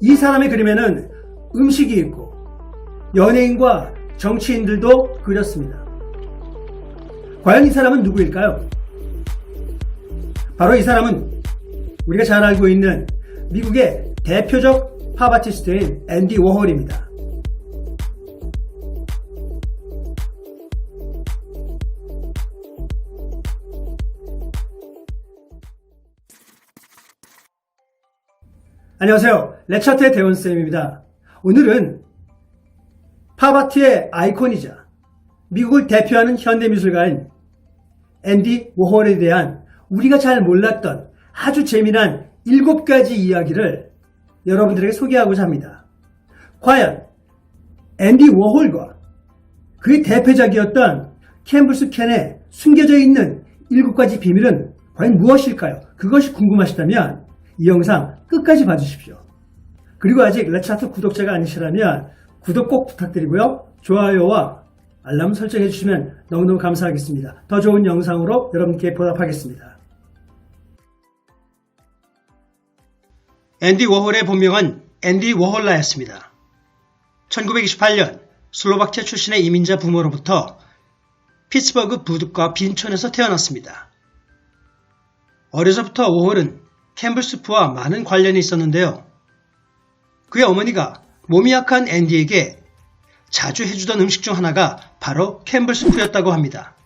이 사람의 그림에는 음식이 있고 연예인과 정치인들도 그렸습니다. 과연 이 사람은 누구일까요? 바로 이 사람은 우리가 잘 알고 있는 미국의 대표적 팝 아티스트인 앤디 워홀입니다. 안녕하세요. 레차트의 대원쌤입니다. 오늘은 팝아트의 아이콘이자 미국을 대표하는 현대미술가인 앤디 워홀에 대한 우리가 잘 몰랐던 아주 재미난 일곱 가지 이야기를 여러분들에게 소개하고자 합니다. 과연 앤디 워홀과 그의 대표작이었던 캔버스 캔에 숨겨져 있는 일곱 가지 비밀은 과연 무엇일까요? 그것이 궁금하시다면 이 영상 끝까지 봐주십시오. 그리고 아직 레차트 구독자가 아니시라면 구독 꼭 부탁드리고요. 좋아요와 알람 설정해 주시면 너무너무 감사하겠습니다. 더 좋은 영상으로 여러분께 보답하겠습니다. 앤디 워홀의 본명은 앤디 워홀라였습니다. 1928년 슬로바키아 출신의 이민자 부모로부터 피츠버그 부두과 빈촌에서 태어났습니다. 어려서부터 워홀은 캠블스프와 많은 관련이 있었는데요. 그의 어머니가 몸이 약한 앤디에게 자주 해주던 음식 중 하나가 바로 캠블스프였다고 합니다.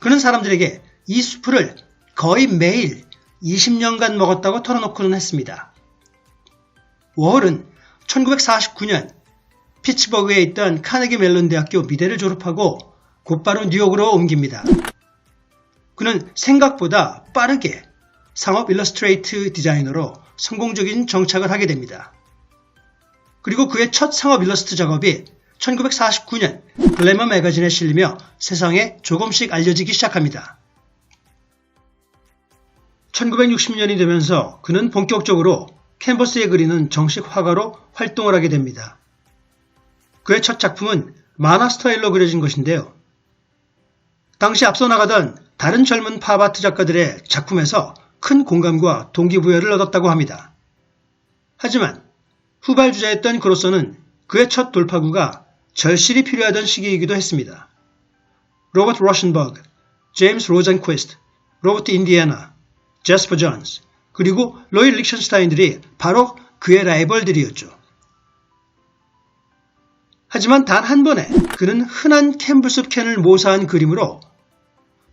그는 사람들에게 이 수프를 거의 매일 20년간 먹었다고 털어놓고는 했습니다. 워홀은 1949년 피츠버그에 있던 카네기 멜론 대학교 미대를 졸업하고 곧바로 뉴욕으로 옮깁니다. 그는 생각보다 빠르게 상업 일러스트레이트 디자이너로 성공적인 정착을 하게 됩니다. 그리고 그의 첫 상업 일러스트 작업이 1949년 글래머 매거진에 실리며 세상에 조금씩 알려지기 시작합니다. 1960년이 되면서 그는 본격적으로 캔버스에 그리는 정식 화가로 활동을 하게 됩니다. 그의 첫 작품은 만화 스타일로 그려진 것인데요. 당시 앞서 나가던 다른 젊은 팝아트 작가들의 작품에서 큰 공감과 동기부여를 얻었다고 합니다. 하지만 후발주자였던 그로서는 그의 첫 돌파구가 절실히 필요하던 시기이기도 했습니다. 로버트 러션버그, 제임스 로젠퀘스트, 로버트 인디애나, 제스퍼 존스, 그리고 로이 릭션스타인들이 바로 그의 라이벌들이었죠. 하지만 단 한 번에 그는 흔한 캔버스 캔을 모사한 그림으로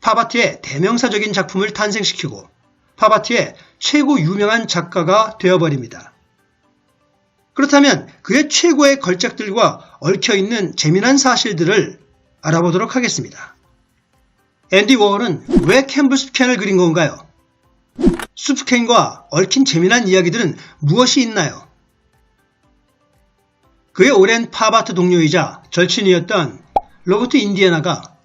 파바티의 대명사적인 작품을 탄생시키고 파바티의 최고 유명한 작가가 되어버립니다. 그렇다면 그의 최고의 걸작들과 얽혀있는 재미난 사실들을 알아보도록 하겠습니다. 앤디 워홀은 왜 캔버스 캔을 그린 건가요? 수프캔과 얽힌 재미난 이야기들은 무엇이 있나요? 그의 오랜 팝아트 동료이자 절친이었던 로버트 인디애나가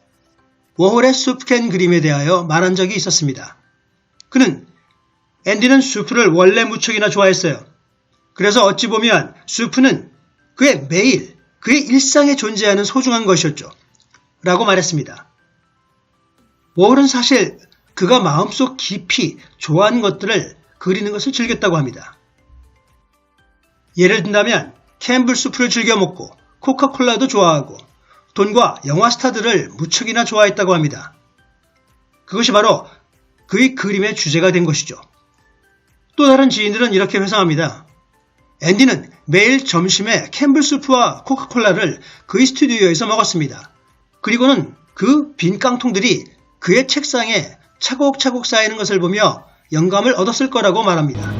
워홀의 수프캔 그림에 대하여 말한 적이 있었습니다. 그는 앤디는 수프를 원래 무척이나 좋아했어요. 그래서 어찌 보면 수프는 그의 매일, 그의 일상에 존재하는 소중한 것이었죠. 라고 말했습니다. 워홀은 사실 그가 마음속 깊이 좋아하는 것들을 그리는 것을 즐겼다고 합니다. 예를 든다면 캠블 수프를 즐겨 먹고 코카콜라도 좋아하고 돈과 영화 스타들을 무척이나 좋아했다고 합니다. 그것이 바로 그의 그림의 주제가 된 것이죠. 또 다른 지인들은 이렇게 회상합니다. 앤디는 매일 점심에 캠블 수프와 코카콜라를 그의 스튜디오에서 먹었습니다. 그리고는 그 빈 깡통들이 그의 책상에 차곡차곡 쌓이는 것을 보며 영감을 얻었을 거라고 말합니다.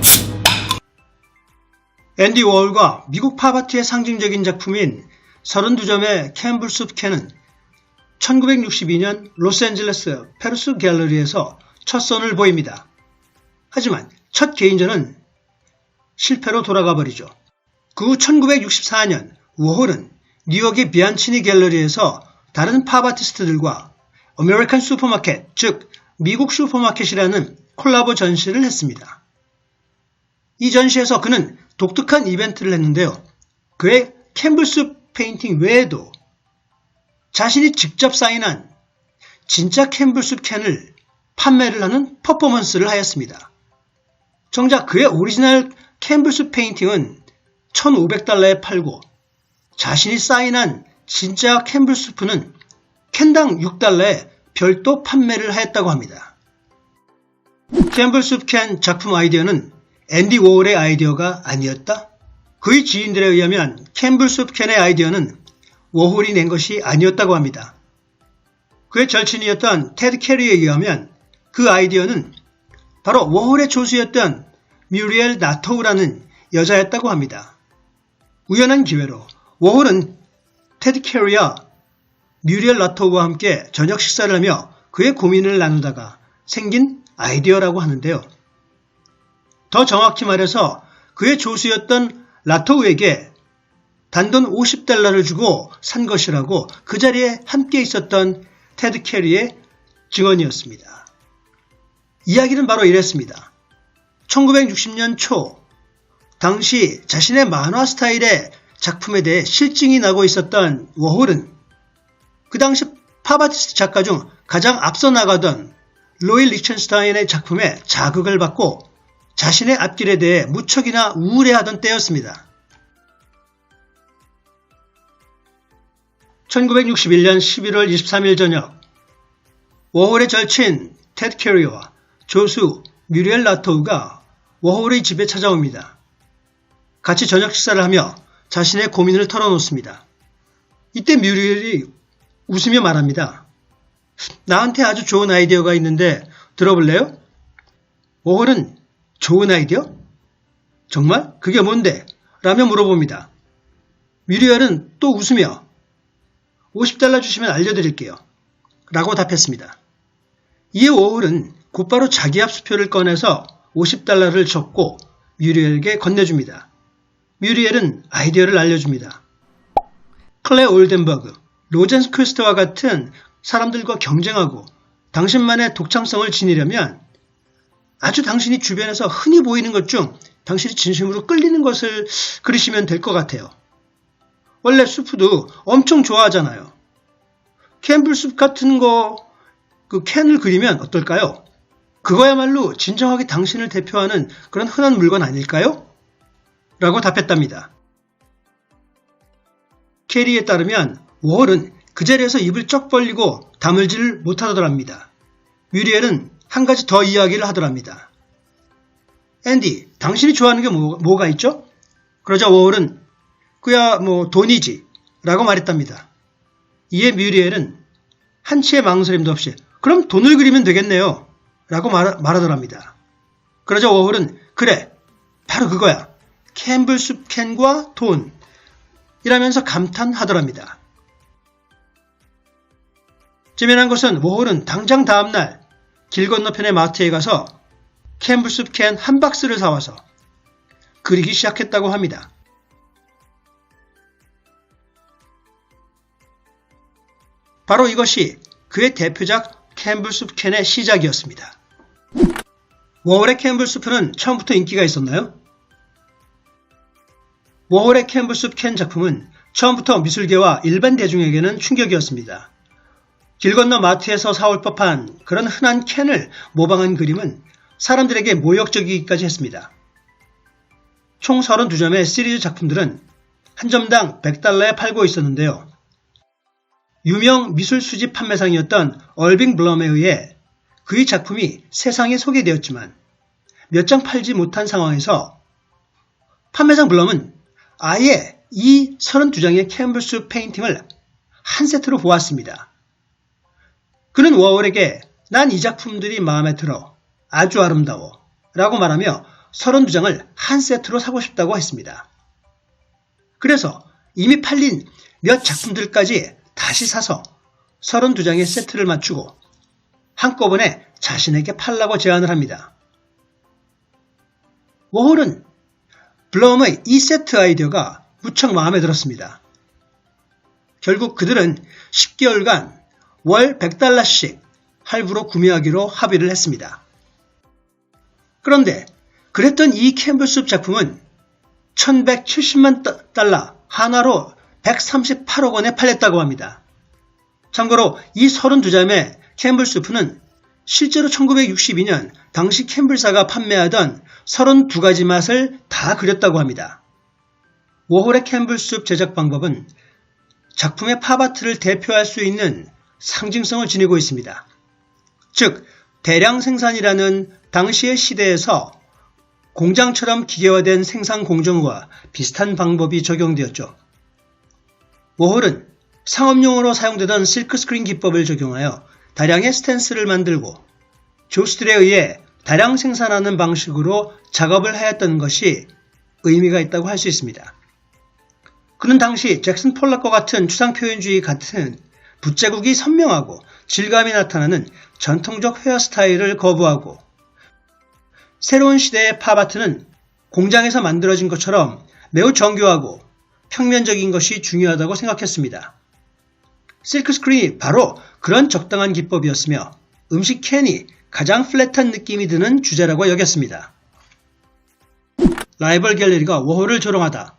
앤디 워홀과 미국 팝아트의 상징적인 작품인 32점의 캠블숲 캔은 1962년 로스앤젤레스 페르스 갤러리에서 첫 선을 보입니다. 하지만 첫 개인전은 실패로 돌아가 버리죠. 그 후 1964년 워홀은 뉴욕의 비안치니 갤러리에서 다른 팝 아티스트들과 아메리칸 슈퍼마켓, 즉 미국 슈퍼마켓이라는 콜라보 전시를 했습니다. 이 전시에서 그는 독특한 이벤트를 했는데요. 그의 캔버스 페인팅 외에도 자신이 직접 사인한 진짜 캔버스 캔을 판매를 하는 퍼포먼스를 하였습니다. 정작 그의 오리지널 캠블스 페인팅은 1,500달러에 팔고 자신이 사인한 진짜 캠블스프는 캔당 6달러에 별도 판매를 하였다고 합니다. 캠블숲 캔 작품 아이디어는 앤디 워홀의 아이디어가 아니었다? 그의 지인들에 의하면 캠블숲 캔의 아이디어는 워홀이 낸 것이 아니었다고 합니다. 그의 절친이었던 테드 캐리에 의하면 그 아이디어는 바로 워홀의 조수였던 뮤리엘 나토우라는 여자였다고 합니다. 우연한 기회로 워홀은 테드 캐리와 뮤리엘 나토우와 함께 저녁 식사를 하며 그의 고민을 나누다가 생긴 아이디어라고 하는데요. 더 정확히 말해서 그의 조수였던 라토우에게 단돈 50달러를 주고 산 것이라고 그 자리에 함께 있었던 테드 캐리의 증언이었습니다. 이야기는 바로 이랬습니다. 1960년 초 당시 자신의 만화 스타일의 작품에 대해 실증이 나고 있었던 워홀은 그 당시 팝아티스트 작가 중 가장 앞서 나가던 로이 리첸스타인의 작품에 자극을 받고 자신의 앞길에 대해 무척이나 우울해하던 때였습니다. 1961년 11월 23일 저녁 워홀의 절친 테드 캐리와 조수 뮤리엘 라토우가 워홀의 집에 찾아옵니다. 같이 저녁 식사를 하며 자신의 고민을 털어놓습니다. 이때 뮤리엘이 웃으며 말합니다. 나한테 아주 좋은 아이디어가 있는데 들어볼래요? 워홀은 좋은 아이디어? 정말? 그게 뭔데? 라며 물어봅니다. 뮤리엘은 또 웃으며 50달러 주시면 알려드릴게요. 라고 답했습니다. 이에 워홀은 곧바로 자기 합수표를 꺼내서 50달러를 줬고 뮤리엘에게 건네줍니다. 뮤리엘은 아이디어를 알려줍니다. 클레 올덴버그, 로젠스 퀘스트와 같은 사람들과 경쟁하고 당신만의 독창성을 지니려면 아주 당신이 주변에서 흔히 보이는 것 중 당신이 진심으로 끌리는 것을 그리시면 될 것 같아요. 원래 수프도 엄청 좋아하잖아요. 캠블숲 같은 거, 그 캔을 그리면 어떨까요? 그거야말로 진정하게 당신을 대표하는 그런 흔한 물건 아닐까요? 라고 답했답니다. 캐리에 따르면 워홀은 그 자리에서 입을 쩍 벌리고 다물지를 못하더랍니다. 뮤리엘은 한 가지 더 이야기를 하더랍니다. 앤디, 당신이 좋아하는 게 뭐, 뭐가 있죠? 그러자 워홀은 그야 뭐 돈이지 라고 말했답니다. 이에 뮤리엘은 한치의 망설임도 없이 그럼 돈을 그리면 되겠네요 라고 말, 말하더랍니다. 그러자 워홀은 그래 바로 그거야 캠블숲 캔과 돈 이라면서 감탄하더랍니다. 찌면한 것은 워홀은 당장 다음날 길 건너편의 마트에 가서 캠블숲 캔 한 박스를 사와서 그리기 시작했다고 합니다. 바로 이것이 그의 대표작 캠블숲 캔의 시작이었습니다. 워홀의 캠블숲은 처음부터 인기가 있었나요? 워홀의 캠블숲 캔 작품은 처음부터 미술계와 일반 대중에게는 충격이었습니다. 길 건너 마트에서 사올 법한 그런 흔한 캔을 모방한 그림은 사람들에게 모욕적이기까지 했습니다. 총 32점의 시리즈 작품들은 한 점당 100달러에 팔고 있었는데요. 유명 미술 수집 판매상이었던 얼빙 블럼에 의해 그의 작품이 세상에 소개되었지만 몇 장 팔지 못한 상황에서 판매상 블럼은 아예 이 32장의 캔버스 페인팅을 한 세트로 보았습니다. 그는 워홀에게 난 이 작품들이 마음에 들어 아주 아름다워 라고 말하며 32장을 한 세트로 사고 싶다고 했습니다. 그래서 이미 팔린 몇 작품들까지 다시 사서 32장의 세트를 맞추고 한꺼번에 자신에게 팔라고 제안을 합니다. 워홀은 블럼의 이 세트 아이디어가 무척 마음에 들었습니다. 결국 그들은 10개월간 월 100달러씩 할부로 구매하기로 합의를 했습니다. 그런데 그랬던 이 캠블숲 작품은 1170만 달러 하나로 138억 원에 팔렸다고 합니다. 참고로 이 32점의 캠블스프는 실제로 1962년 당시 캠블사가 판매하던 32가지 맛을 다 그렸다고 합니다. 워홀의 캠블숲 제작 방법은 작품의 팝아트를 대표할 수 있는 상징성을 지니고 있습니다. 즉, 대량 생산이라는 당시의 시대에서 공장처럼 기계화된 생산 공정과 비슷한 방법이 적용되었죠. 워홀은 상업용으로 사용되던 실크스크린 기법을 적용하여 다량의 스탠스를 만들고 조스들에 의해 다량 생산하는 방식으로 작업을 하였던 것이 의미가 있다고 할 수 있습니다. 그는 당시 잭슨 폴락과 같은 추상 표현주의 같은 붓자국이 선명하고 질감이 나타나는 전통적 헤어스타일을 거부하고 새로운 시대의 팝아트는 공장에서 만들어진 것처럼 매우 정교하고 평면적인 것이 중요하다고 생각했습니다. 실크 스크린이 바로 그런 적당한 기법이었으며 음식 캔이 가장 플랫한 느낌이 드는 주제라고 여겼습니다. 라이벌 갤러리가 워홀을 조롱하다.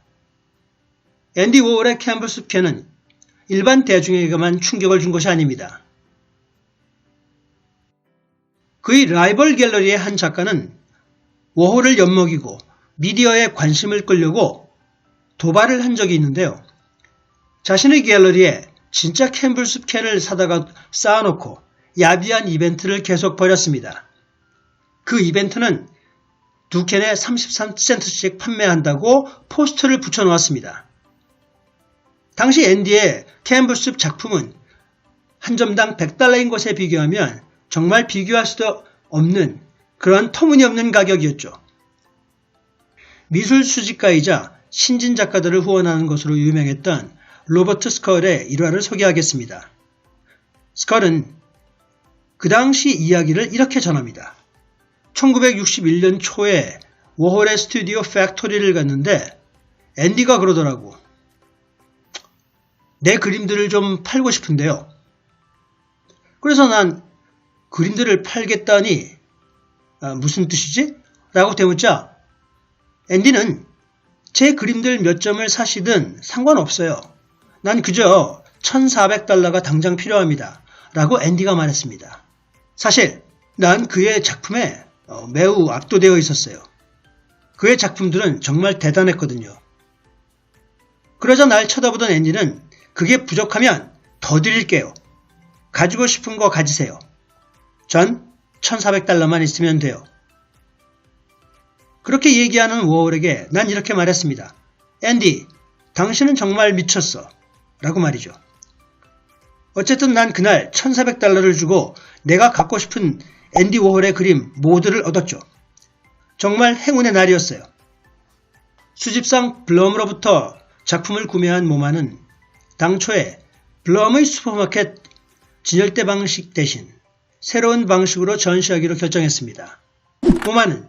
앤디 워홀의 캔버스 캔은 일반 대중에게만 충격을 준 것이 아닙니다. 그의 라이벌 갤러리의 한 작가는 워홀을 엿먹이고 미디어에 관심을 끌려고 도발을 한 적이 있는데요. 자신의 갤러리에 진짜 캠블숲 캔을 사다가 쌓아놓고 야비한 이벤트를 계속 벌였습니다. 그 이벤트는 두 캔에 33센트씩 판매한다고 포스터를 붙여놓았습니다. 당시 앤디의 캠블숲 작품은 한 점당 100달러인 것에 비교하면 정말 비교할 수도 없는 그런 터무니없는 가격이었죠. 미술 수집가이자 신진 작가들을 후원하는 것으로 유명했던 로버트 스컬의 일화를 소개하겠습니다. 스컬은 그 당시 이야기를 이렇게 전합니다. 1961년 초에 워홀의 스튜디오 팩토리를 갔는데 앤디가 그러더라고. 내 그림들을 좀 팔고 싶은데요. 그래서 난 그림들을 팔겠다니 아, 무슨 뜻이지? 라고 대묻자 앤디는 제 그림들 몇 점을 사시든 상관없어요. 난 그저 1400달러가 당장 필요합니다. 라고 앤디가 말했습니다. 사실 난 그의 작품에 어, 매우 압도되어 있었어요. 그의 작품들은 정말 대단했거든요. 그러자 날 쳐다보던 앤디는 그게 부족하면 더 드릴게요. 가지고 싶은 거 가지세요. 전 1400달러만 있으면 돼요. 그렇게 얘기하는 워홀에게 난 이렇게 말했습니다. 앤디, 당신은 정말 미쳤어. 라고 말이죠. 어쨌든 난 그날 1400달러를 주고 내가 갖고 싶은 앤디 워홀의 그림 모두를 얻었죠. 정말 행운의 날이었어요. 수집상 블럼으로부터 작품을 구매한 모마는 당초에 블럼의 슈퍼마켓 진열대 방식 대신 새로운 방식으로 전시하기로 결정했습니다. 모마는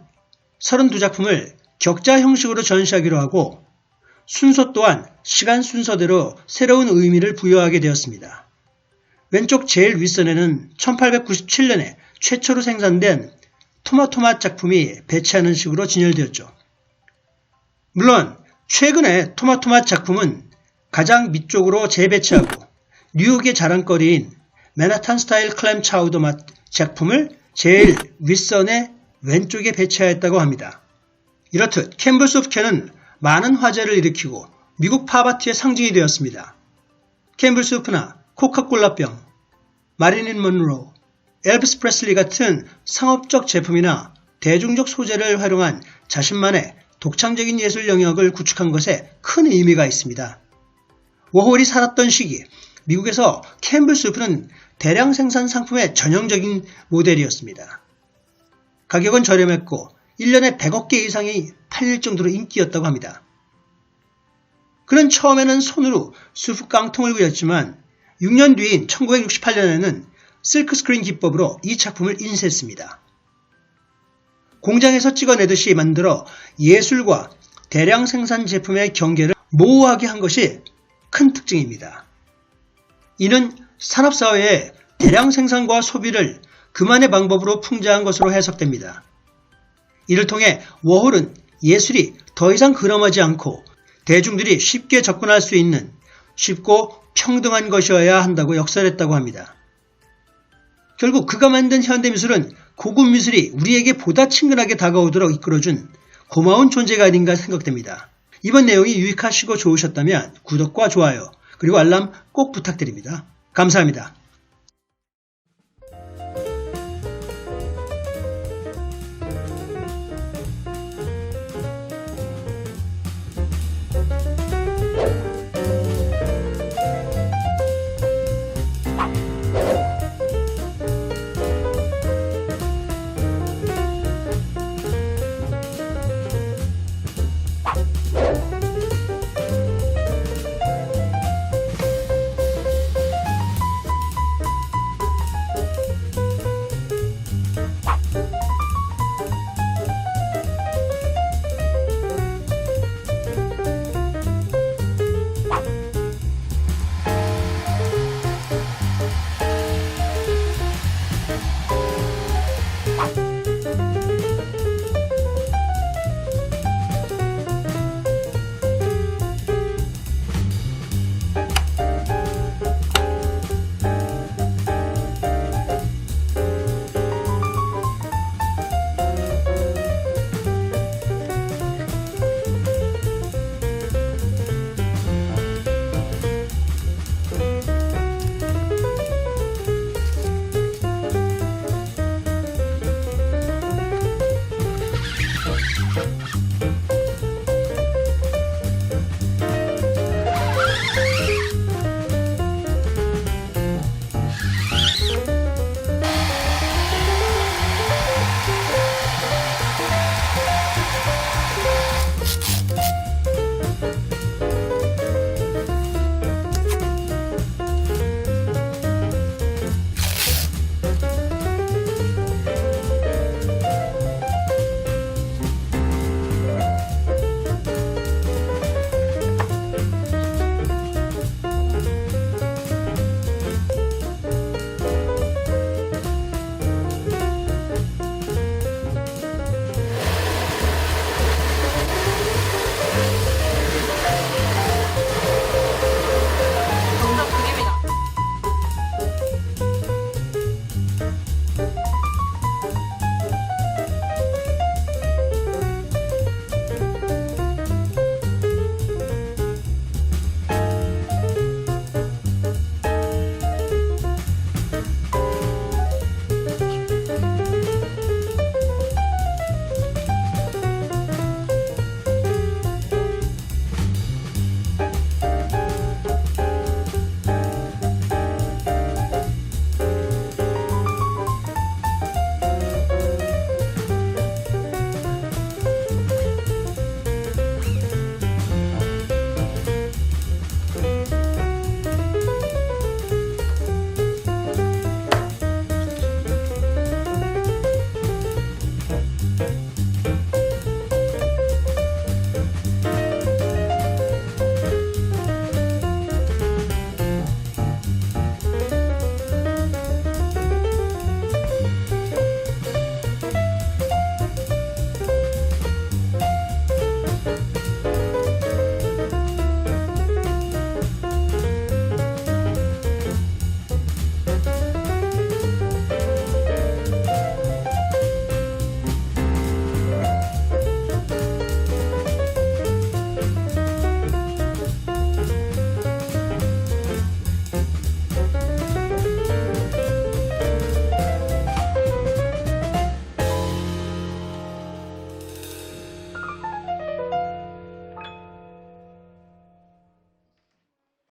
32작품을 격자 형식으로 전시하기로 하고 순서 또한 시간 순서대로 새로운 의미를 부여하게 되었습니다. 왼쪽 제일 윗선에는 1897년에 최초로 생산된 토마토맛 작품이 배치하는 식으로 진열되었죠. 물론 최근에 토마토맛 작품은 가장 밑쪽으로 재배치하고 뉴욕의 자랑거리인 맨하탄 스타일 클램 차우더 맛 작품을 제일 윗선의 왼쪽에 배치하였다고 합니다. 이렇듯 캠블스 오브 캔은 많은 화제를 일으키고 미국 팝아트의 상징이 되었습니다. 캠블스 오프나 코카콜라병, 마릴린 먼로, 엘비스 프레슬리 같은 상업적 제품이나 대중적 소재를 활용한 자신만의 독창적인 예술 영역을 구축한 것에 큰 의미가 있습니다. 워홀이 살았던 시기, 미국에서 캠블 수프는 대량 생산 상품의 전형적인 모델이었습니다. 가격은 저렴했고 1년에 100억 개 이상이 팔릴 정도로 인기였다고 합니다. 그는 처음에는 손으로 수프 깡통을 그렸지만 6년 뒤인 1968년에는 실크 스크린 기법으로 이 작품을 인쇄했습니다. 공장에서 찍어내듯이 만들어 예술과 대량 생산 제품의 경계를 모호하게 한 것이 큰 특징입니다. 이는 산업사회의 대량 생산과 소비를 그만의 방법으로 풍자한 것으로 해석됩니다. 이를 통해 워홀은 예술이 더 이상 근엄하지 않고 대중들이 쉽게 접근할 수 있는 쉽고 평등한 것이어야 한다고 역설했다고 합니다. 결국 그가 만든 현대미술은 고급 미술이 우리에게 보다 친근하게 다가오도록 이끌어준 고마운 존재가 아닌가 생각됩니다. 이번 내용이 유익하시고 좋으셨다면 구독과 좋아요 그리고 알람 꼭 부탁드립니다. 감사합니다.